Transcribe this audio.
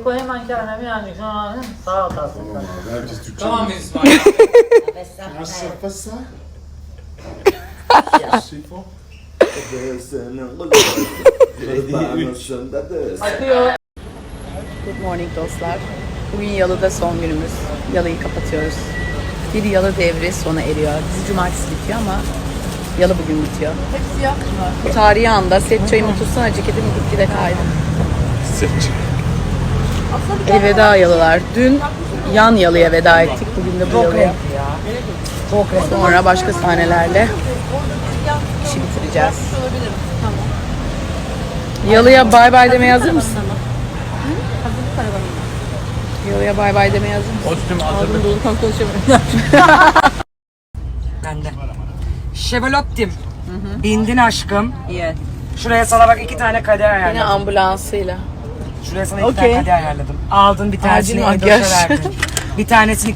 Keko hemen kendine birazcık sonra sağ atarsın. Tamam abi herkes Türkçe. On, Mrs. Spice. Nasıl fasa? Sifo. Good morning dostlar. Bugün Yalı'da son günümüz. Yalı'yı kapatıyoruz. Bir Yalı devri sona eriyor. Dizi cumartesi bitiyor ama Yalı bugün bitiyor. Hepsi siyah Bu tarihi anda set çayımı tutsana ceketim gitgide kaydı. Seç. Elveda Yalılar. Dün yan Yalı'ya veda ettik. Bugün de bu Yalı'ya. Sonra başka sahnelerle işi bitireceğiz. Yalı'ya bay bay demeye hazır mısın? Yalı'ya bay bay demeye hazır mısın? Kostüm hazırlık. Dolu tam konuşamıyorum. Bende. Şevoloptim. Bindin aşkım. Yes. Şuraya sana bak iki tane kader Yine ayarladım. ambulansıyla. Şuraya sana iki Okey. tane kader ayarladım. Aldın bir tanesini Acil. Edoş'a verdin. Bir tanesini